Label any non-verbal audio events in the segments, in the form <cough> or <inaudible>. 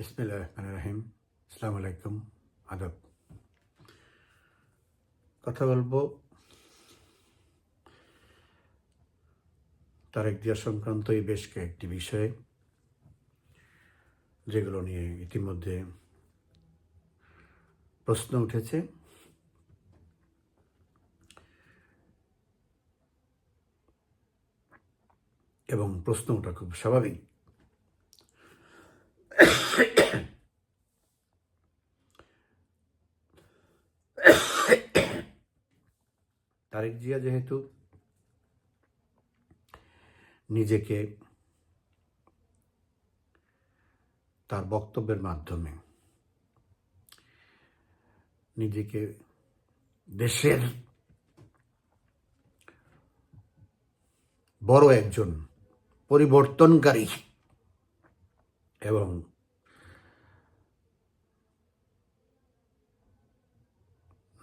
রহমান রাহিম আসসালামু আলাইকুম আদব কথা বলব তারেক জিয়া সংক্রান্ত এই বেশ কয়েকটি বিষয়ে যেগুলো নিয়ে ইতিমধ্যে প্রশ্ন উঠেছে এবং প্রশ্ন ওঠা খুব স্বাভাবিক তারেক জিয়া যেহেতু নিজেকে তার বক্তব্যের মাধ্যমে নিজেকে দেশের বড় একজন পরিবর্তনকারী এবং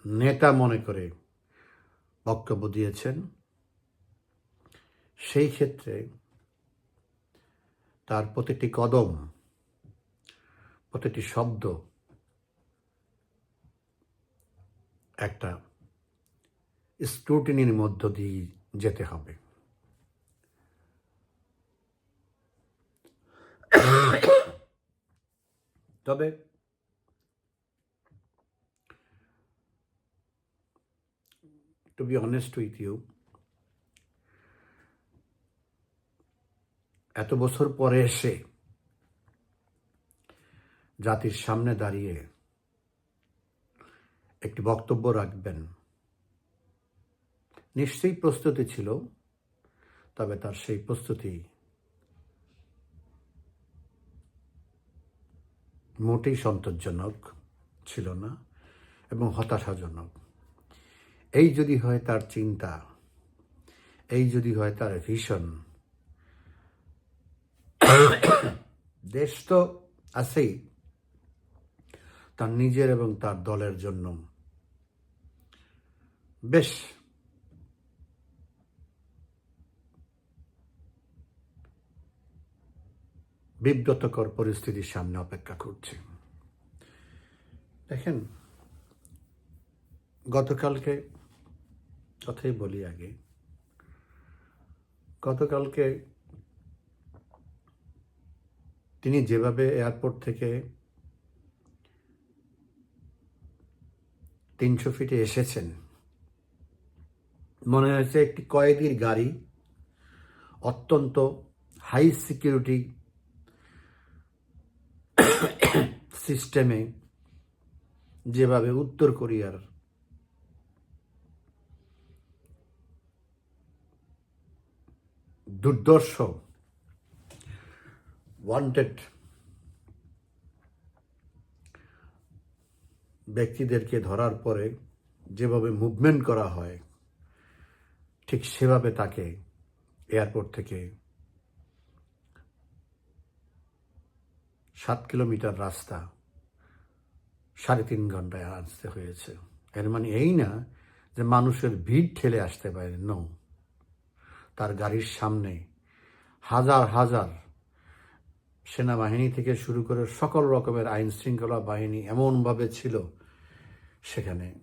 নেতা মনে করে বক্তব্য দিয়েছেন। সেই ক্ষেত্রে তার প্রতিটি কদম, প্রতিটি শব্দ একটা স্ক্রুটিনির মধ্য দিয়ে যেতে হবে। তবে to be honest with you, এত বছর পরে এসে জাতির সামনে দাঁড়িয়ে একটি বক্তব্য রাখবেন। নিশ্চয়ই প্রস্তুতি ছিল, তবে তার সেই প্রস্তুতি মোটেই সন্তোষজনক ছিল না এবং হতাশাজনক। এই যদি হয় তার চিন্তা, এই যদি হয় তার ভিশন দেশ তো আছেই, তার নিজের এবং তার দলের জন্য। বেশ। বিব্রতকর পরিস্থিতির সামনে অপেক্ষা করছে। দেখেন, গতকালকে কথাই বলি আগে। গতকালকে তিনি যেভাবে এয়ারপোর্ট থেকে তিনশো ফিটে এসেছেন, মনে হয়েছে একটি কয়েদির গাড়ি, অত্যন্ত হাই সিকিউরিটি সিস্টেমে যেভাবে উত্তর কোরিয়ার দুর্দর্শ ওয়ান্টেড ব্যক্তিদেরকে ধরার পরে যেভাবে মুভমেন্ট করা হয়, ঠিক সেভাবে তাকে এয়ারপোর্ট থেকে সাত কিলোমিটার রাস্তা সাড়ে তিন ঘন্টায় আসতে হয়েছে। এর মানে এই না যে মানুষের ভিড় ঠেলে আসতে পারে নো তার গাড়ির সামনে হাজার হাজার সেনাবাহিনী থেকে শুরু করে সকল রকমের আইন শৃঙ্খলা বাহিনী এমনভাবে ছিল সেখানে।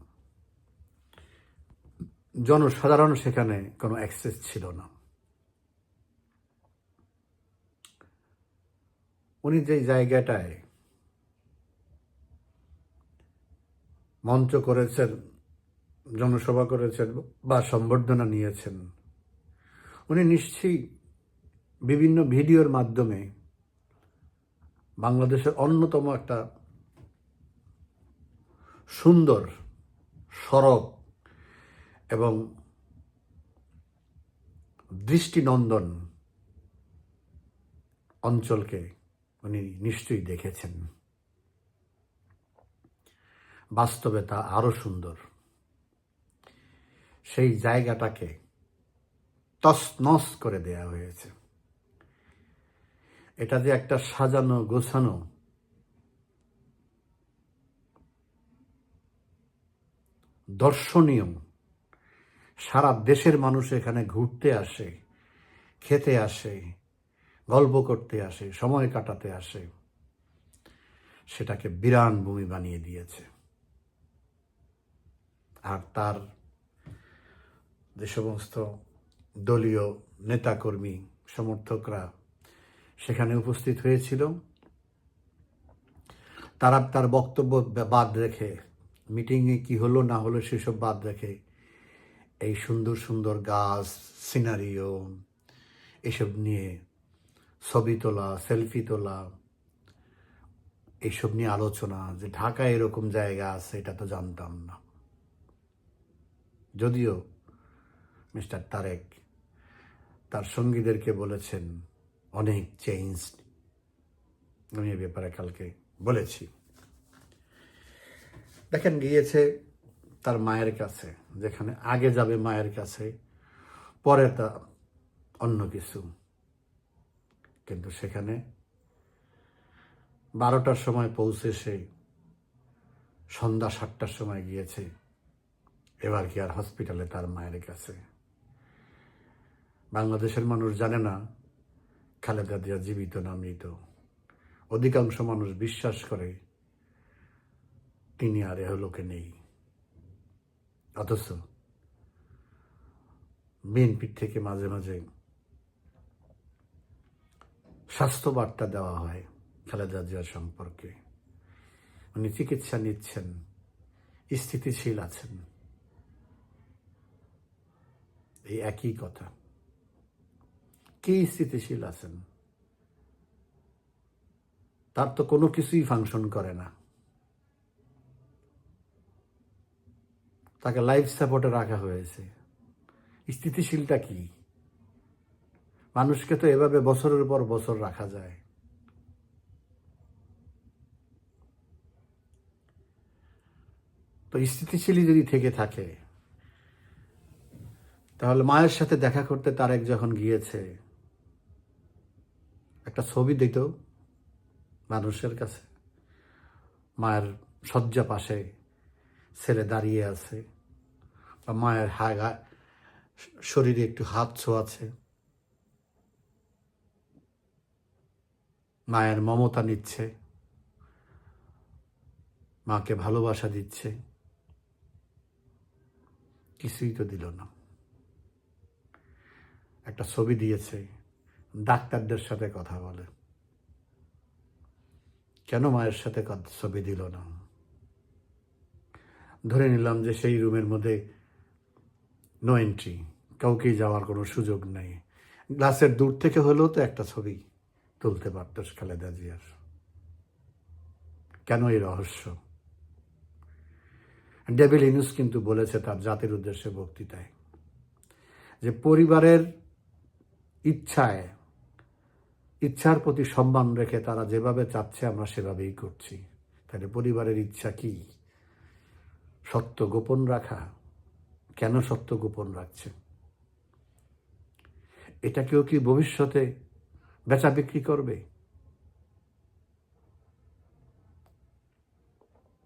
জনসাধারণ সেখানে কোনো অ্যাক্সেস ছিল না। উনি যে জায়গাটায় মঞ্চ করেছেন, জনসভা করেছেন বা সম্বর্ধনা নিয়েছেন উনি নিশ্চয়ই বিভিন্ন ভিডিওর মাধ্যমে বাংলাদেশের অন্যতম একটা সুন্দর সরব এবং দৃষ্টিনন্দন অঞ্চলকে উনি নিশ্চয়ই দেখেছেন। বাস্তবে তা আরও সুন্দর। সেই জায়গাটাকে তসনস করে দেয়া হয়েছে। এটা যে একটা সাজানো, গোছানো, দর্শনীয়। সারা দেশের মানুষ এখানে ঘুরতে আসে, খেতে আসে, গল্প করতে আসে, সময় কাটাতে আসে। সেটাকে বিরান ভূমি বানিয়ে দিয়েছে। আর তার যে সমস্ত দলীয় নেতাকর্মী, সমর্থকরা সেখানে উপস্থিত হয়েছিল। তারা তার বক্তব্য বাদ রেখে, মিটিংয়ে কি হলো না হলো সেসব বাদ রেখে এই সুন্দর সুন্দর গাছ, সিনারিও, এসব নিয়ে ছবি তোলা, সেলফি তোলা এইসব নিয়ে আলোচনা, যে ঢাকায় এরকম জায়গা আছে এটা তো জানতাম না। যদিও মিস্টার তারেক তার সঙ্গীদেরকে বলেছেন, অনেক চেঞ্জ আমি এ ব্যাপারে কালকে বলেছি। দেখেন, গিয়েছে তার মায়ের কাছে, যেখানে আগে যাবে মায়ের কাছে, পরে তা অন্য কিছু। কিন্তু সেখানে বারোটার সময় পৌঁছে সে সন্ধ্যা সাতটার সময় গিয়েছে। এবার কি আর হসপিটালে তার মায়ের কাছে? বাংলাদেশের মানুষ জানে না, খালেদা জিয়া জীবিত না মৃত। অধিকাংশ মানুষ বিশ্বাস করে তিনি আর এহলোকে নেই। অথচ বিএনপির থেকে মাঝে মাঝে স্বাস্থ্য বার্তা দেওয়া হয় খালেদা জিয়া সম্পর্কে। উনি চিকিৎসা নিচ্ছেন, স্থিতিশীল আছেন। এই একই কথা। কি স্থিতিশীল আছেন? তার তো কোনো কিছুই ফাংশন করে না। তাকে লাইফ সাপোর্টে রাখা হয়েছে। স্থিতিশীলটা কি? মানুষকে তো এভাবে বছরের পর বছর রাখা যায়। তো স্থিতিশীলই যদি থেকে থাকে, তাহলে মায়ের সাথে দেখা করতে তারেক যখন গিয়েছে একটা ছবি দিত মানুষের কাছে। মায়ের শয্যা পাশে ছেলে দাঁড়িয়ে আছে। বা মায়ের হাগা শরীরে একটু হাত ছোঁয়াছে মায়ের মমতা নিচ্ছে। মাকে ভালোবাসা দিচ্ছে। কিছুই তো দিল না। একটা ছবি দিয়েছে ডাক্তারদের সাথে কথা বলে। কেন মায়ের সাথে ছবি দিল না? ধরে নিলাম যে সেই রুমের মধ্যে নো এন্ট্রি কাউকেই যাওয়ার কোনো সুযোগ নেই। গ্লাসের দূর থেকে হলেও তো একটা ছবি তুলতে পারত খালেদা জিয়ার। কেন এই রহস্য? ডেভিল ইনুস কিন্তু বলেছে তার জাতির উদ্দেশ্যে বক্তৃতায় যে পরিবারের ইচ্ছায় ইচ্ছার প্রতি সম্মান রেখে তারা যেভাবে চাচ্ছে, আমরা সেভাবেই করছি। তাহলে পরিবারের ইচ্ছা কি? সত্য গোপন রাখা? কেন সত্য গোপন রাখছে? এটাকেও কি ভবিষ্যতে বেচা বিক্রি করবে?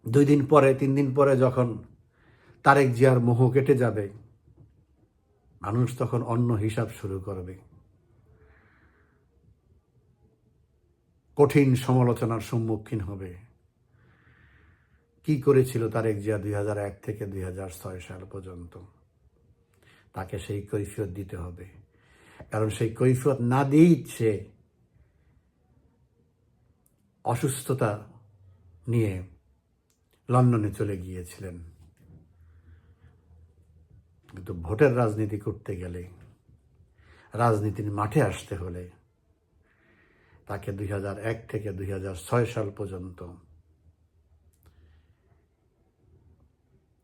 দুই দিন পরে, তিন দিন পরে যখন তারেক জিয়ার মোহ কেটে যাবে, মানুষ তখন অন্য হিসাব শুরু করবে। কঠিন সমালোচনার সম্মুখীন হবে। কি করেছিল তারেক জিয়া দুই এক থেকে দুই হাজার ছয় সাল পর্যন্ত? তাকে সেই কৈফিয়ত দিতে হবে। কারণ সেই কৈফিয়ত না দিয়েই সে অসুস্থতা নিয়ে লন্ডনে চলে গিয়েছিলেন। কিন্তু ভোটের রাজনীতি করতে গেলে, রাজনীতির মাঠে আসতে হলে তাকে দুই থেকে দুই হাজার ছয় সাল পর্যন্ত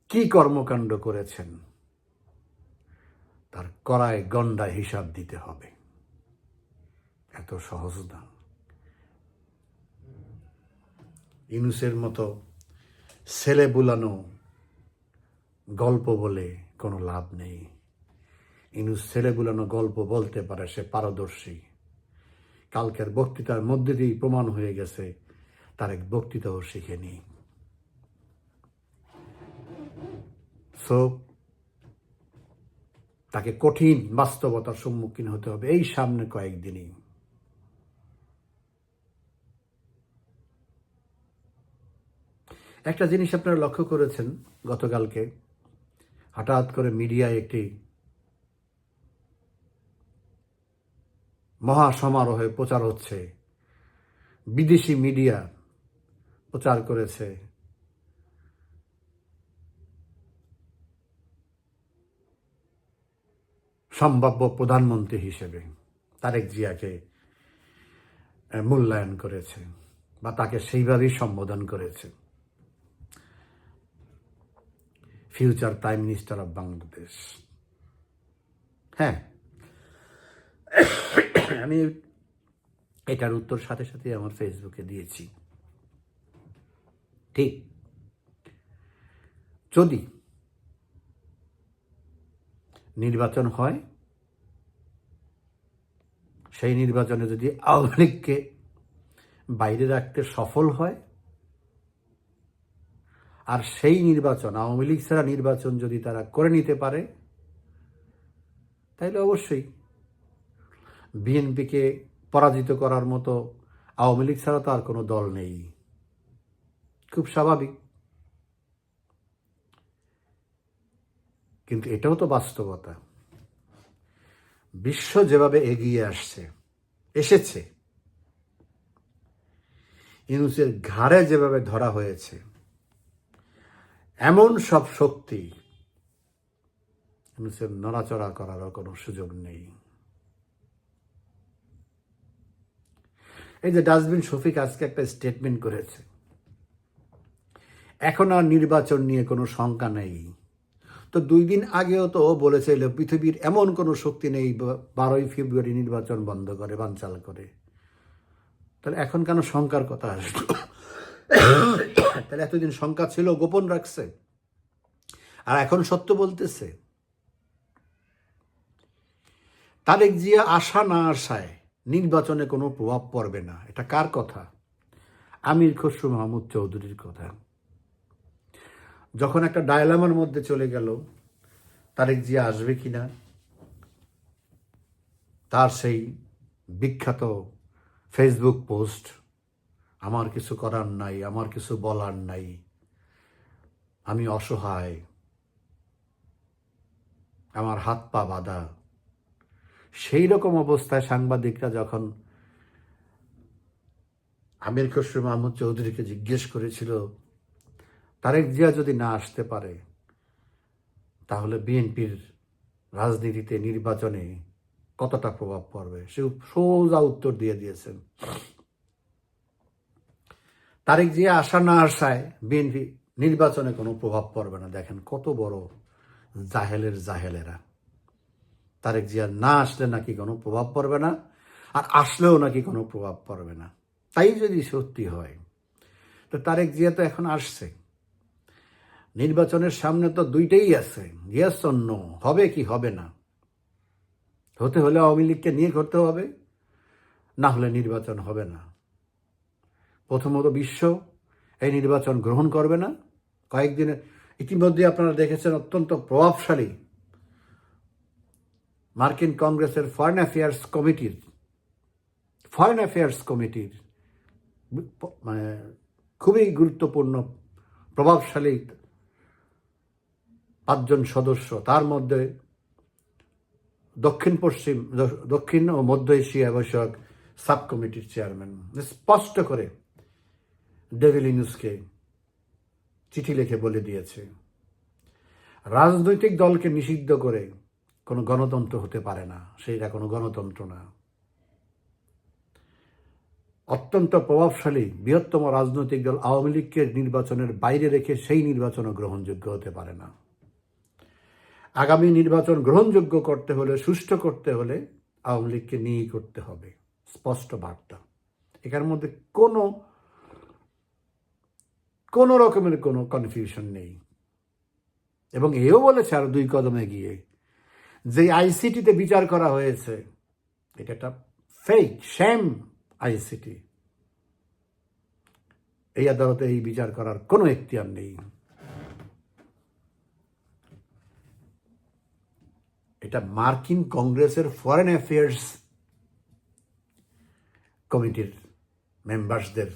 কি কর্মকাণ্ড করেছেন? তার করায় গন্ডায় হিসাব দিতে হবে। এত সহজ না। ইনুসের মতো ছেলে বুলানো গল্প বলে কোনো লাভ নেই। ইনুস ছেলে বুলানো গল্প বলতে পারে সে পারদর্শী। কালকের বক্তৃতার মধ্যে দিয়েই প্রমাণ হয়ে গেছে তার এক বক্তৃতাও শিখেনি। সো তাকে কঠিন বাস্তবতার সম্মুখীন হতে হবে এই সামনে কয়েকদিনই। একটা জিনিস আপনারা লক্ষ্য করেছেন গতকালকে, হঠাৎ করে মিডিয়ায় একটি মহা সমারোহে প্রচার হচ্ছে। বিদেশি মিডিয়া প্রচার করেছে। সম্ভাব্য প্রধানমন্ত্রী হিসেবে তারেক জিয়াকে মূল্যায়ন করেছে বা তাকে সেইভাবেই সম্বোধন করেছে। Future prime minister of Bangladesh. হ্যাঁ। আমি এটার উত্তর সাথে সাথে আমার ফেসবুকে দিয়েছি। ঠিক। যদি নির্বাচন হয়, সেই নির্বাচনে যদি আওয়ামী লীগকে বাইরে রাখতে সফল হয়, আর সেই নির্বাচন, আওয়ামী লীগ ছাড়া নির্বাচন যদি তারা করে নিতে পারে তাহলে অবশ্যই বিএনপিকে পরাজিত করার মতো আওয়ামী লীগ ছাড়া তো আর কোনো দল নেই। খুব স্বাভাবিক। কিন্তু এটাও তো বাস্তবতা। বিশ্ব যেভাবে এগিয়ে আসছে, এসেছে, ইউনুসের ঘাড়ে যেভাবে ধরা হয়েছে, এমন সব শক্তি ইউনুসের নড়াচড়া করারও কোনো সুযোগ নেই। এই যে ডাস্টবিন শফিক আজকে একটা স্টেটমেন্ট করেছে। এখন আর নির্বাচন নিয়ে কোনো শঙ্কা নেই। তো দুই দিন আগেও তো বলেছিল পৃথিবীর এমন কোনো শক্তি নেই বারোই ফেব্রুয়ারি নির্বাচন বন্ধ করে, বানচাল করে। তাহলে এখন কেন শঙ্কার কথা আসলো? তাহলে এতদিন শঙ্কা ছিল, গোপন রাখছে। আর এখন সত্য বলতেছে, তারেক জিয়া আশা না আশায় নির্বাচনে কোনো প্রভাব পড়বে না। এটা কার কথা? আমির খসরু মাহমুদ চৌধুরীর কথা। যখন একটা ডায়লামার মধ্যে চলে গেল, তারেক জিয়া আসবে কি না তার সেই বিখ্যাত ফেসবুক পোস্ট, আমার কিছু করার নাই, আমার কিছু বলার নাই, আমি অসহায়, আমার হাত পা বাঁধা। সেই রকম অবস্থায় সাংবাদিকরা যখন আমির খসরু মাহমুদ চৌধুরীকে জিজ্ঞেস করেছিল, তারেক জিয়া যদি না আসতে পারে, তাহলে বিএনপির রাজনীতিতে নির্বাচনে কতটা প্রভাব পড়বে? সে সোজা উত্তর দিয়ে দিয়েছেন। তারেক জিয়া আসা না আসায় বিএনপি নির্বাচনে কোনো প্রভাব পড়বে না। দেখেন কত বড় জাহেলের জাহেলেরা। তারেক জিয়া না আসলে নাকি কোনো প্রভাব পড়বে না, আর আসলেও নাকি কোনো প্রভাব পড়বে না। তাই যদি সত্যি হয়, তো তারেক জিয়া তো এখন আসছে। নির্বাচনের সামনে তো দুইটাই আছে ইয়েস অন্য হবে কি হবে না? হতে হলে আওয়ামী লীগকে নিয়ে করতে হবে, না হলে নির্বাচন হবে না। প্রথমত বিশ্ব এই নির্বাচন গ্রহণ করবে না। কয়েকদিনে ইতিমধ্যে আপনারা দেখেছেন অত্যন্ত প্রভাবশালী মার্কিন কংগ্রেসের ফরেন অ্যাফেয়ার্স কমিটির ফরেন অ্যাফেয়ার্স কমিটির মানে খুবই গুরুত্বপূর্ণ, প্রভাবশালী পাঁচজন সদস্য। তার মধ্যে দক্ষিণ পশ্চিম, দক্ষিণ ও মধ্য এশিয়া বিষয়ক সাব কমিটির চেয়ারম্যান। স্পষ্ট করে ডেভিল ইনুসকে চিঠি লিখে বলে দিয়েছে। রাজনৈতিক দলকে নিষিদ্ধ করে কোনো গণতন্ত্র হতে পারে না, সেইটা কোনো গণতন্ত্র না। অত্যন্ত প্রভাবশালী বৃহত্তম রাজনৈতিক দল আওয়ামী লীগকে নির্বাচনের বাইরে রেখে সেই নির্বাচনও গ্রহণযোগ্য হতে পারে না। আগামী নির্বাচন গ্রহণযোগ্য করতে হলে, সুষ্ঠু করতে হলে আওয়ামী লীগকে নিয়েই করতে হবে, স্পষ্ট বার্তা। এখানের মধ্যে কোনো কোনো রকমের কোনো কনফিউশন নেই। এবং এও বলেছে আরও দুই কদমে গিয়ে যে আইসিটিতে বিচার করা হয়েছে, এটা একটা ফেক শ্যাম আইসিটি এই আদালতে এই বিচার করার কোনো এখতিয়ার নেই। এটা মার্কিন কংগ্রেসের ফরেন অ্যাফেয়ার্স কমিটির মেম্বার্সদের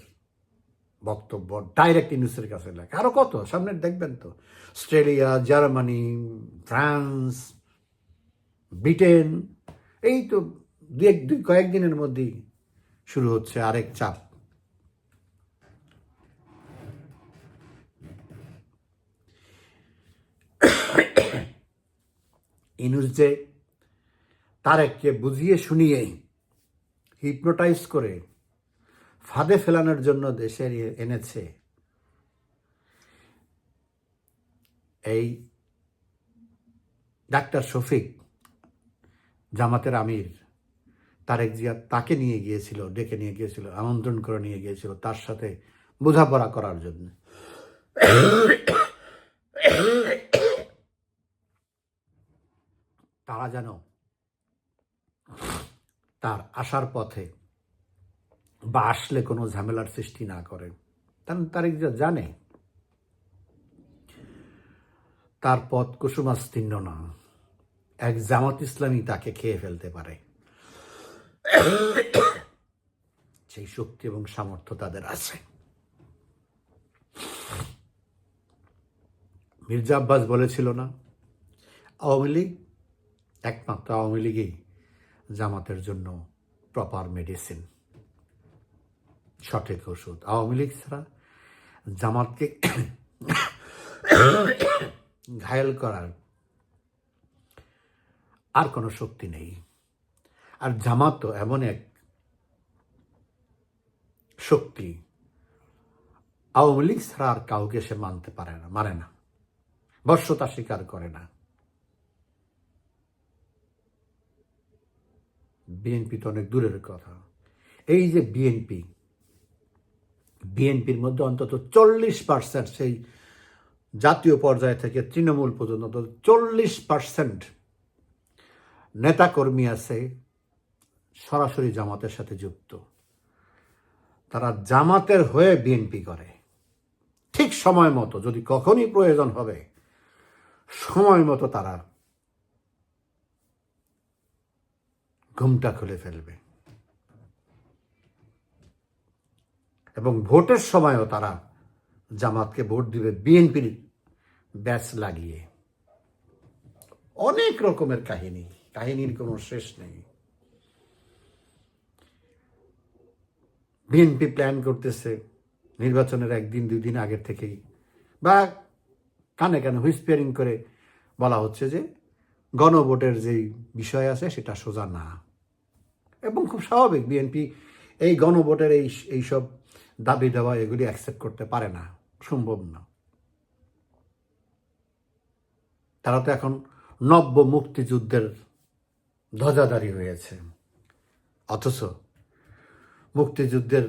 বক্তব্য ডাইরেক্ট ইউনুসের কাছে লেখা। আরও কত? সামনে দেখবেন তো। অস্ট্রেলিয়া, জার্মানি, ফ্রান্স ব্রিটেন, এই তো দু এক দুই, কয়েকদিনের মধ্যেই শুরু হচ্ছে আরেক চাপ। ইনুস যে তারেককে বুঝিয়ে শুনিয়ে হিপনোটাইজ করে ফাঁদে ফেলানোর জন্য দেশে এনেছে এই ডাক্তার শফিক। জামাতের আমির তারেক জিয়া তাকে নিয়ে গিয়েছিল, ডেকে নিয়ে গিয়েছিল, আমন্ত্রণ করে নিয়ে গিয়েছিল তার সাথে বোঝাপড়া করার জন্য। তারা যেন তার আসার পথে বা আসলে কোনো ঝামেলার সৃষ্টি না করে। কারণ তারেক জিয়া জানে, তার পথ কুসুমাস্তীর্ণ না। এক জামাত ইসলামী তাকে খেয়ে ফেলতে পারে। সেই শক্তি এবং সামর্থ্য তাদের আছে। মির্জা আব্বাস বলেছিল না, আওয়ামী লীগ একমাত্র আওয়ামী লীগই জামাতের জন্য প্রপার মেডিসিন সঠিক ওষুধ। আওয়ামী লীগ ছাড়া জামাতকে ঘায়েল করার আর কোনো শক্তি নেই। আর জামাত তো এমন এক শক্তি। আওয়ামী লীগ ছাড়া আর কাউকে সে মানতে পারে না মানে না। বর্ষতা স্বীকার করে না। বিএনপি তো অনেক দূরের কথা। এই যে বিএনপি, বিএনপির মধ্যে অন্তত চল্লিশ পার্সেন্ট সেই জাতীয় পর্যায় থেকে তৃণমূল পর্যন্ত চল্লিশ পার্সেন্ট নেতাকর্মী আছে, সরাসরি জামাতের সাথে যুক্ত। তারা জামাতের হয়ে বিএনপি করে। ঠিক সময় মতো, যদি কখনই প্রয়োজন হবে, সময় মতো তারা ঘুমটা খুলে ফেলবে। এবং ভোটের সময়ও তারা জামাতকে ভোট দিবে বিএনপির ব্যাচ লাগিয়ে। অনেক রকমের কাহিনী। কাহিনীর কোনো শেষ নেই। বিএনপি প্ল্যান করতেছে নির্বাচনের একদিন, দুই দিন আগের থেকেই। বা কানে কানে হুইসপিয়ারিং করে বলা হচ্ছে যে গণভোটের যেই বিষয় আছে সেটা সোজা না। এবং খুব স্বাভাবিক, বিএনপি এই গণভোটের এই এইসব দাবি দেওয়া এগুলি অ্যাকসেপ্ট করতে পারে না, সম্ভব না। তারা তো এখন নব্য মুক্তিযুদ্ধের ধ্বজাধারী হয়েছে। অথচ মুক্তিযুদ্ধের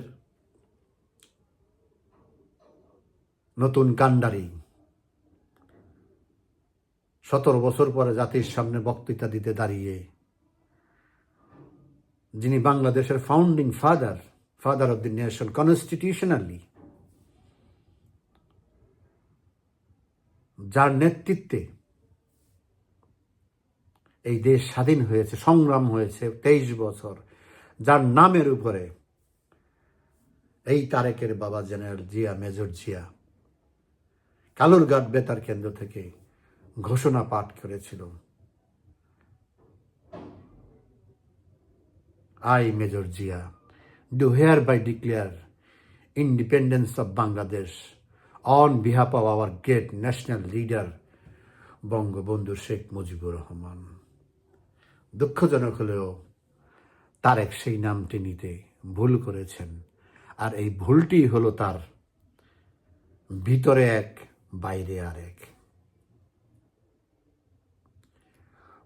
নতুন কাণ্ডারি সতেরো বছর পরে জাতির সামনে বক্তৃতা দিতে দাঁড়িয়ে যিনি বাংলাদেশের founding father father of the nation constitutionally যার নেতৃত্বে এই দেশ স্বাধীন হয়েছে, সংগ্রাম হয়েছে তেইশ বছর। যার নামের উপরে এই তারেকের বাবা জেনারেল জিয়া, মেজর জিয়া কালুরঘাট বেতার কেন্দ্র থেকে ঘোষণা পাঠ করেছিল। I, major Zia do hereby declare independence of Bangladesh on behalf of our great national leader Bangabandhu Sheikh Mujibur Rahman. দুঃখজনক হলেও তারেক সেই নামটি নিতে ভুল করেছেন। আর এই ভুলটি হলো তার ভিতরে এক, বাইরে আর এক।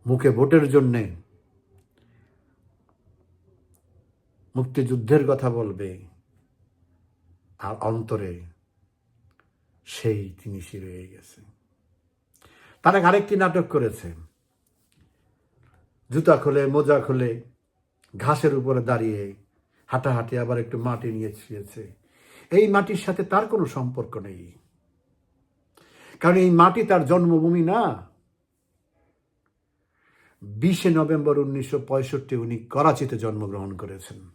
মুখে ভোটের জন্যে মুক্তিযুদ্ধের কথা বলবে, আর অন্তরে সেই জিনিসই রয়ে গেছে। তারা আরেকটি নাটক করেছে জুতা খুলে, মোজা খুলে, ঘাসের উপরে দাঁড়িয়ে হাঁটাহাঁটি আবার একটু মাটি নিয়ে ছুঁয়েছে এই মাটির সাথে তার কোনো সম্পর্ক নেই। কারণ এই মাটি তার জন্মভূমি না। বিশে নভেম্বর উনিশশো পঁয়ষট্টি উনি করাচিতে জন্মগ্রহণ করেছেন।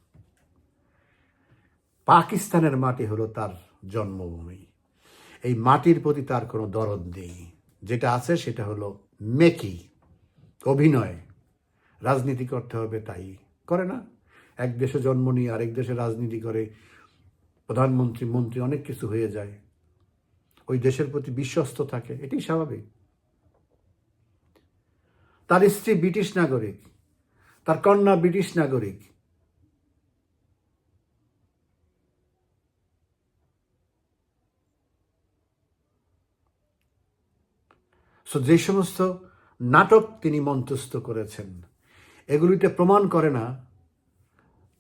পাকিস্তানের মাটি হলো তার জন্মভূমি। এই মাটির প্রতি তার কোনো দরদ নেই। যেটা আছে সেটা হলো মেকি, অভিনয়। রাজনীতি করতে হবে, তাই করে না। এক দেশে জন্ম নিয়ে আরেক দেশে রাজনীতি করে, প্রধানমন্ত্রী, মন্ত্রী, অনেক কিছু হয়ে যায়। ওই দেশের প্রতি বিশ্বস্ত থাকে, এটাই স্বাভাবিক। তার স্ত্রী ব্রিটিশ নাগরিক, তার কন্যা ব্রিটিশ নাগরিক। সো যে সমস্ত নাটক তিনি মঞ্চস্থ করেছেন এগুলিতে প্রমাণ করে না,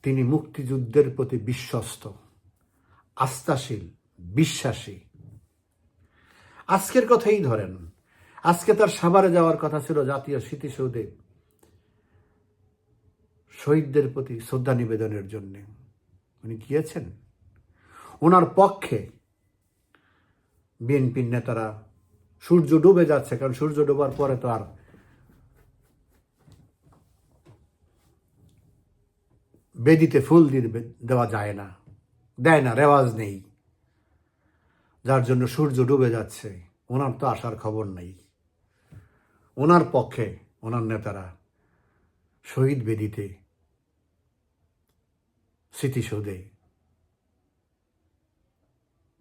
তিনি মুক্তিযুদ্ধের প্রতি বিশ্বস্ত, আস্থাশীল, বিশ্বাসী। আজকের কথাই ধরেন, আজকে তার সাভারে যাওয়ার কথা ছিল জাতীয় স্মৃতিসৌধে শহীদদের প্রতি শ্রদ্ধা নিবেদনের জন্য। উনি গিয়েছেন। ওনার পক্ষে বিএনপির নেতারা সূর্য ডুবে যাচ্ছে, কারণ সূর্য ডোবার পরে তো আর বেদিতে ফুল দিয়ে দেওয়া যায় না। দেয় না, রেওয়াজ নেই। যার জন্য সূর্য ডুবে যাচ্ছে, ওনার তো আসার খবর নেই। ওনার পক্ষে, ওনার নেতারা শহীদ বেদিতে স্মৃতিসৌধে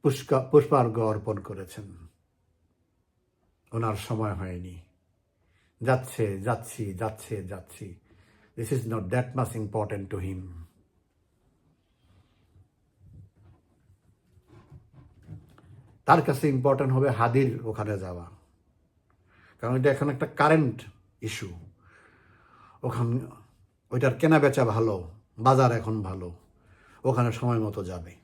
পুষ্কা পুষ্পার্ঘ অর্পণ করেছেন। ওনার সময় হয়নি। যাচ্ছে, যাচ্ছি যাচ্ছে, যাচ্ছি। This is not that much important to him তার কাছে ইম্পর্টেন্ট হবে হাদির ওখানে যাওয়া। কারণ এটা এখন একটা কারেন্ট ইস্যু ওখান ওইটার কেনা বেচা ভালো, বাজার এখন ভালো। ওখানে সময় মতো যাবে।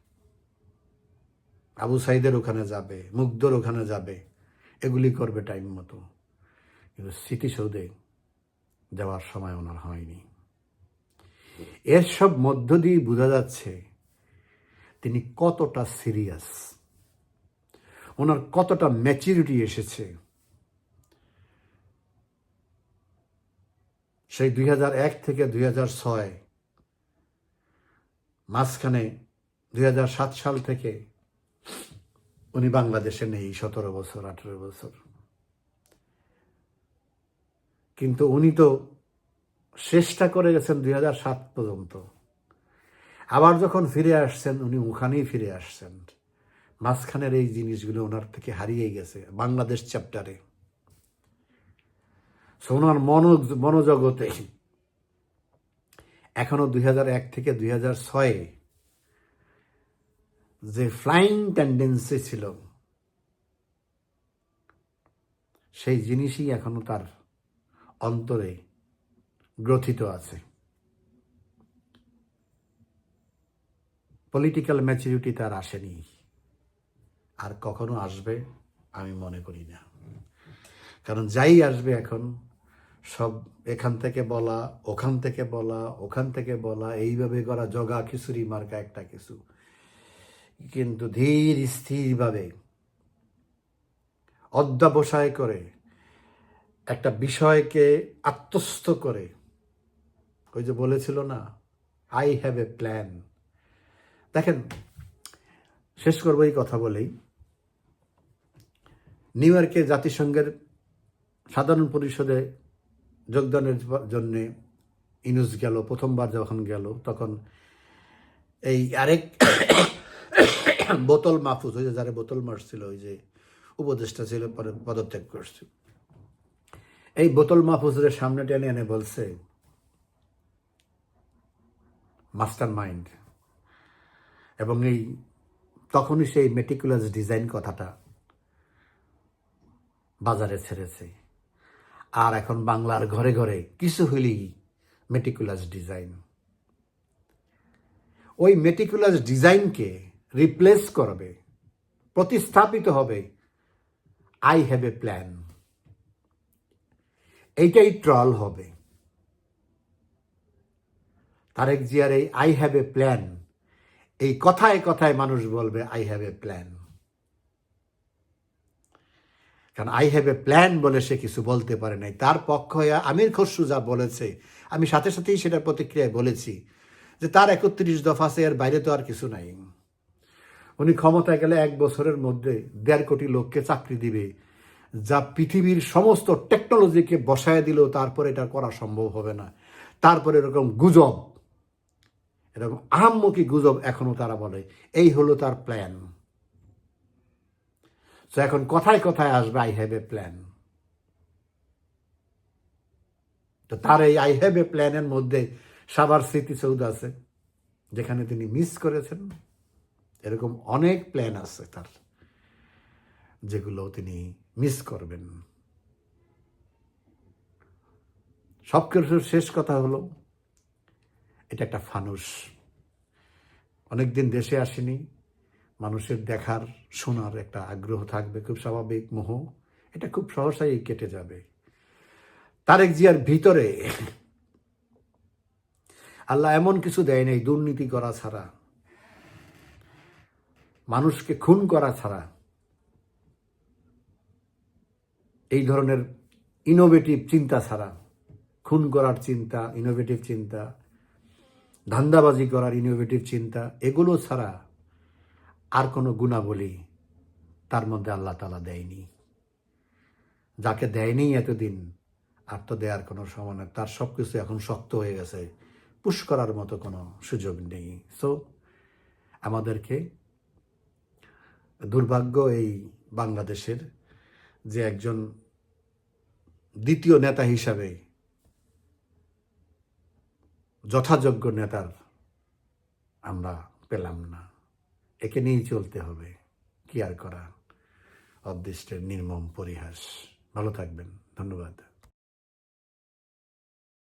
আবু সাইদের ওখানে যাবে, মুগ্ধর ওখানে যাবে। এগুলি করবে টাইম মতো। কিন্তু স্মৃতিসৌধে যাওয়ার সময় ওনার হয়নি। এর সব মধ্য দিয়ে বোঝা যাচ্ছে তিনি কতটা সিরিয়াস। ওনার কতটা ম্যাচুরিটি এসেছে। সেই দুই এক থেকে দুই ছয় মাঝখানে দুই হাজার সাত সাল থেকে উনি বাংলাদেশে নেই, সতেরো বছর, আঠেরো বছর। কিন্তু উনি তো শেষটা করে গেছেন দুই সাত পর্যন্ত। আবার যখন ফিরে আসছেন, উনি ওখানেই ফিরে আসছেন। মাঝখানের এই জিনিসগুলো ওনার থেকে হারিয়ে গেছে, বাংলাদেশ চ্যাপ্টারে। ওনার মন মনোজগতে এখনও দুই এক থেকে দুই হাজার ছয়ে যে ফ্লাইং টেন্ডেন্সি ছিল, সেই জিনিসই এখনও তার অন্তরে গ্রথিত আছে। পলিটিক্যাল ম্যাচুরিটি তার আসেনি। আর কখনো আসবে, আমি মনে করি না। কারণ যাই আসবে এখন, সব এখান থেকে বলা, ওখান থেকে বলা, ওখান থেকে বলা, এইভাবে করা, জগা, খিচুড়ি, মার্কা, একটা কিছু। কিন্তু ধীর স্থিরভাবে অধ্যাবসায় করে একটা বিষয়কে আত্মস্থ করে, ওই যে বলেছিল না আই হ্যাভ এ প্ল্যান দেখেন, শেষ করব এই কথা বলেই। নিউ ইয়র্কে জাতিসংঘের সাধারণ পরিষদে যোগদানের জন্যে ইনুস গেল, প্রথমবার যখন গেল, তখন এই আরেক <coughs> বোতল মাহফুজ, ওই যে যারা বোতল মারছিল, ওই যে উপদেষ্টা ছিল, পরে পদত্যাগ করছে এই বোতল মাহফুজের সামনে টেনে এনে বলছে মাস্টার মাইন্ড এবং এই, তখনই সেই মেটিকুলাস ডিজাইন কথাটা বাজারে ছেড়েছে। আর এখন বাংলার ঘরে ঘরে কিছু হইলেই মেটিকুলাস ডিজাইন ওই মেটিকুলাস ডিজাইনকে রিপ্লেস করবে, প্রতিস্থাপিত হবে আই হ্যাভ এ প্ল্যান এইটাই ট্রল হবে। তারেক জিয়ার এই আই হ্যাভ এ প্ল্যান এই কথায় কথায় মানুষ বলবে আই হ্যাভ এ প্ল্যান কারণ আই হ্যাভ এ প্ল্যান বলে সে কিছু বলতে পারে নাই। তার পক্ষ হয়ে আমির খসরু যা বলেছে, আমি সাথে সাথেই সেটার প্রতিক্রিয়ায় বলেছি যে তার একত্রিশ দফা আছে এর বাইরে তো আর কিছু নাই। উনি ক্ষমতায় গেলে এক বছরের মধ্যে দেড় কোটি লোককে চাকরি দিবে। যা পৃথিবীর সমস্ত টেকনোলজিকে বসায় দিলেও তারপরে এটা করা সম্ভব হবে না। তারপরে এরকম গুজব, এরকম আহাম্মুখী গুজব এখনও তারা বলে। এই হলো তার প্ল্যান তো এখন কথায় কথায় আসবে আই হ্যাভ এ প্ল্যান তো তার এই আই হ্যাভ এ প্ল্যানের মধ্যে সাবার স্মৃতিসৌধ আছে, যেখানে তিনি মিস করেছেন। এরকম অনেক প্ল্যান আছে তার, যেগুলো তিনি মিস করবেন। সব কিছুর শেষ কথা হলো, এটা একটা ফানুস। অনেকদিন দেশে আসেনি, মানুষের দেখার, শোনার একটা আগ্রহ থাকবে, খুব স্বাভাবিক, মোহ। এটা খুব সহসাই কেটে যাবে। তারেক জিয়ার ভিতরে আল্লাহ এমন কিছু দেয় নাই, দুর্নীতি করা ছাড়া, মানুষকে খুন করা ছাড়া। এই ধরনের ইনোভেটিভ চিন্তা ছাড়া, খুন করার চিন্তা ইনোভেটিভ চিন্তা, ধান্দাবাজি করার ইনোভেটিভ চিন্তা, এগুলো ছাড়া আর কোনো গুণাবলী তার মধ্যে আল্লাহ তালা দেয়নি। যাকে দেয়নি এতদিন, আর তো দেওয়ার কোনো সময় নেই। তার সব কিছু এখন শক্ত হয়ে গেছে। পুশ করার মতো কোনো সুযোগ নেই। সো আমাদেরকে দুর্ভাগ্য এই বাংলাদেশের যে একজন দ্বিতীয় নেতা হিসাবে যথাযোগ্য নেতার আমরা পেলাম না। একে নিয়েই চলতে হবে। কি আর করা অদৃষ্টের নির্মম পরিহাস। ভালো থাকবেন। ধন্যবাদ।